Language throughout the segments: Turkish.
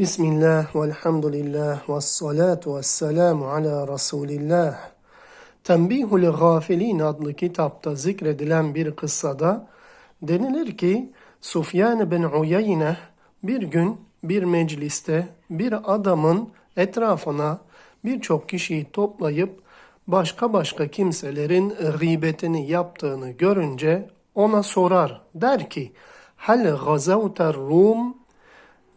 Bismillah, velhamdülillah, ve salatu ve selamu ala Resulillah. Tembihul Gafilin adlı kitapta zikredilen bir kıssada denilir ki Sufyan bin Uyeyne bir gün bir mecliste bir adamın etrafına birçok kişiyi toplayıp başka başka kimselerin gıybetini yaptığını görünce ona sorar. Der ki, Hal gazavter Rum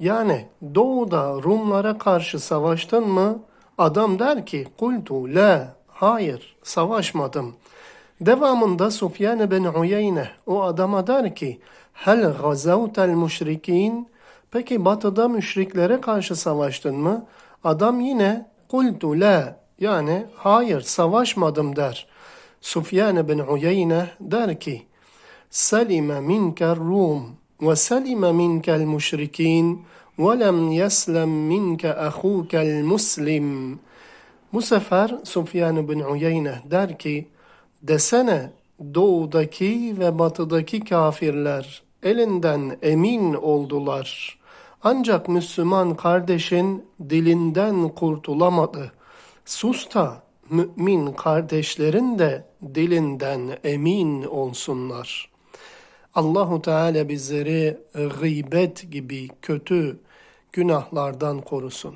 yani doğuda Rumlara karşı savaştın mı? Adam der ki kultu la hayır savaşmadım. Devamında Sufyan bin Uyeyne o adama der ki hel gazavtel müşrikin peki batıda müşriklere karşı savaştın mı? Adam yine kultu la yani hayır savaşmadım der. Sufyan bin Uyeyne der ki selime minker Rum وسلم منك المشركين ولم يسلم منك أخوك المسلم Bu sefer Sufyan bin Uyeyne der ki desene doğudaki ve batıdaki kafirler elinden emin oldular. Ancak Müslüman kardeşin dilinden kurtulamadı. Sus da mümin kardeşlerin de dilinden emin olsunlar.'' Allahu Teala bizleri gıybet gibi kötü günahlardan korusun.